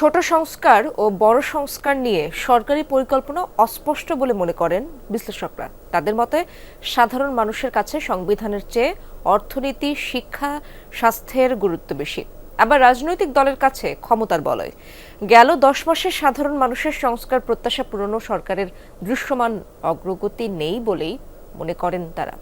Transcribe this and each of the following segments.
ছোট সংস্কার ও বড় সংস্কার নিয়ে সরকারি পরিকল্পনা অস্পষ্ট বলে মনে করেন বিশ্লেষকরা। তাদের মতে, সাধারণ মানুষের কাছে সংবিধানের চেয়ে অর্থনীতি, শিক্ষা, স্বাস্থ্যের গুরুত্ব বেশি। আবার রাজনৈতিক দলের কাছে ক্ষমতার বলয়। গেল দশ মাসে সাধারণ মানুষের সংস্কার প্রত্যাশা পূরণ সরকারের দৃশ্যমান অগ্রগতি নেই বলেই মনে করেন তারা।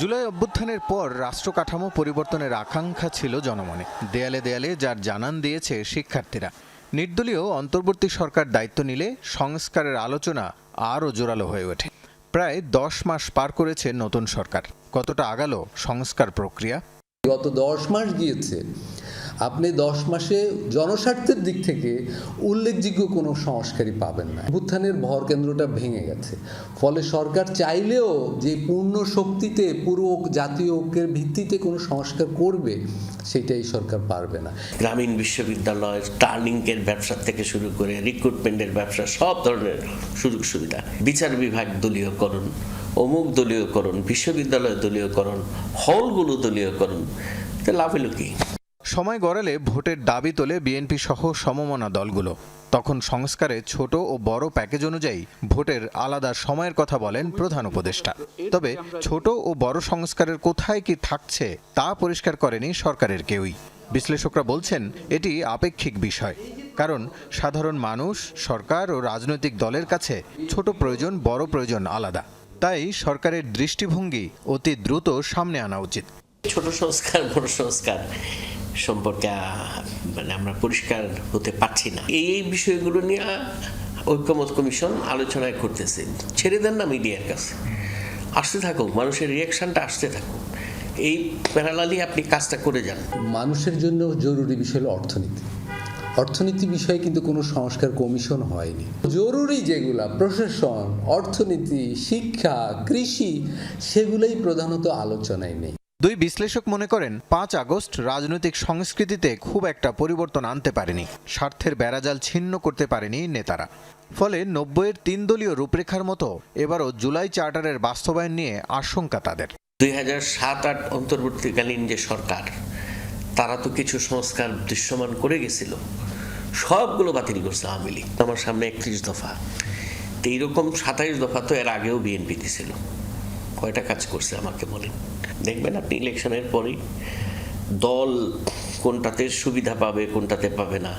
জুলাই অভ্যুত্থানের পর রাষ্ট্র কাঠামো পরিবর্তনের আকাঙ্ক্ষা ছিল জনমনে। দেয়ালে দেয়ালে যার জানান দিয়েছে শিক্ষার্থীরা। নির্দলীয় অন্তর্বর্তী সরকার দায়িত্ব নিলে সংস্কারের আলোচনা আরও জোরালো হয়ে ওঠে। প্রায় দশ মাস পার করেছে নতুন সরকার। কতটা আগালো সংস্কার প্রক্রিয়া? গত দশ মাস গিয়েছে, আপনি দশ মাসে জনস্বার্থের দিক থেকে উল্লেখযোগ্য কোনো সংস্কারই পাবেন না। উত্থানের ভর কেন্দ্রটা ভেঙে গেছে। ফলে সরকার চাইলেও যে পূর্ণ শক্তিতে, পুরো জাতীয় ঐক্যের ভিত্তিতে কোনো সংস্কার করবে, সেটাই সরকার পারবে না। গ্রামীণ বিশ্ববিদ্যালয়, টার্নিংয়ের ব্যবসা থেকে শুরু করে রিক্রুটমেন্টের ব্যবসা, সব ধরনের সুযোগ সুবিধা বিচার বিভাগ দলীয়করণ অমুক দলীয়করণ, বিশ্ববিদ্যালয় দলীয়করণ, হলগুলো দলীয়করণ লাভ হলো কি? সময় গড়ালে ভোটের দাবি তোলে বিএনপি সহ সমমনা দলগুলো। তখন সংস্কারে ছোট ও বড় প্যাকেজ অনুযায়ী ভোটের আলাদা সময়ের কথা বলেন প্রধান উপদেষ্টা। তবে ছোট ও বড় সংস্কারের কোথায় কি থাকছে তা পরিষ্কার করেনি সরকারের কেউই। বিশ্লেষকরা বলছেন, এটি আপেক্ষিক বিষয়। কারণ সাধারণ মানুষ, সরকার ও রাজনৈতিক দলের কাছে ছোট প্রয়োজন, বড় প্রয়োজন আলাদা। তাই সরকারের দৃষ্টিভঙ্গি অতি দ্রুত সামনে আনা উচিত। ছোট সংস্কার বড় সংস্কার সম্পর্কে মানে আমরা পরিষ্কার হতে পারছি না। এই এই বিষয়গুলো নিয়ে ঐক্যমত কমিশন আলোচনায় করতেছে। ছেড়ে দেন না মিডিয়ার কাছে। আসতে থাকুক মানুষের রিয়াকশনটা আসতে থাকুক। এই প্যারালালি আপনি কাজটা করে যান। মানুষের জন্য জরুরি বিষয় হলো অর্থনীতি। অর্থনীতি বিষয়ে কিন্তু কোনো সংস্কার কমিশন হয়নি। জরুরি যেগুলা প্রশাসন অর্থনীতি শিক্ষা কৃষি সেগুলোই প্রধানত আলোচনায় নেই। দুই বিশ্লেষক মনে করেন পাঁচ আগস্ট রাজনৈতিক সংস্কৃতিতে খুব একটা পরিবর্তন আনতে পারেনি। স্বার্থের বেড়াজাল ছিন্ন করতে পারেনি নেতারা। ফলে নব্বইয়ের তিন দলীয় রূপরেখার মতো এবারও জুলাই চার্টারের বাস্তবায়ন নিয়ে আশঙ্কা তাদের। দুই হাজার সাত আট অন্তর্বর্তীকালীন যে সরকার তারা তো কিছু সংস্কার দৃশ্যমান করে গেছিল। সবগুলো বাতিল করছে আওয়ামী লীগ। আমার সামনে একত্রিশ দফা। এইরকম সাতাইশ দফা তো এর আগেও বিএনপি দিছিল। কয়টা কাজ করছে আমাকে বলেন। দেখবেন আপনি ইলেকশনের পরেই দল কোনটাতে সুবিধা পাবে, কোনটাতে পাবে না।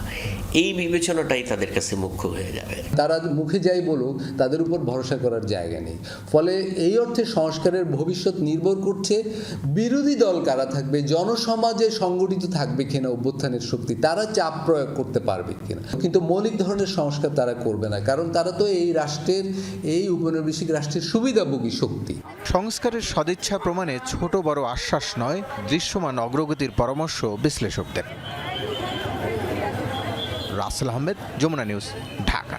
এই বিবেচনাটাই তাদের কাছে মুখ্য হয়ে যাবে। তারা মুখে যাই বলুক তাদের উপর ভরসা করার জায়গা নেই। ফলে এই অর্থে সংস্কারের ভবিষ্যৎ নির্ভর করছে বিরোধী দল কারা থাকবে জনসমাজে সংগঠিত থাকবে কিনা অভ্যুত্থানের শক্তি তারা চাপ প্রয়োগ করতে পারবে কিনা। কিন্তু মৌলিক ধরনের সংস্কার তারা করবে না কারণ তারা তো এই রাষ্ট্রের এই উপনিবেশিক রাষ্ট্রের সুবিধাভোগী শক্তি। সংস্কারের সদিচ্ছা প্রমাণে ছোট বড় আশ্বাস নয় দৃশ্যমান অগ্রগতির পরামর্শ বিশ্লেষকদের। রাসেল আহমেদ যমুনা নিউজ ঢাকা।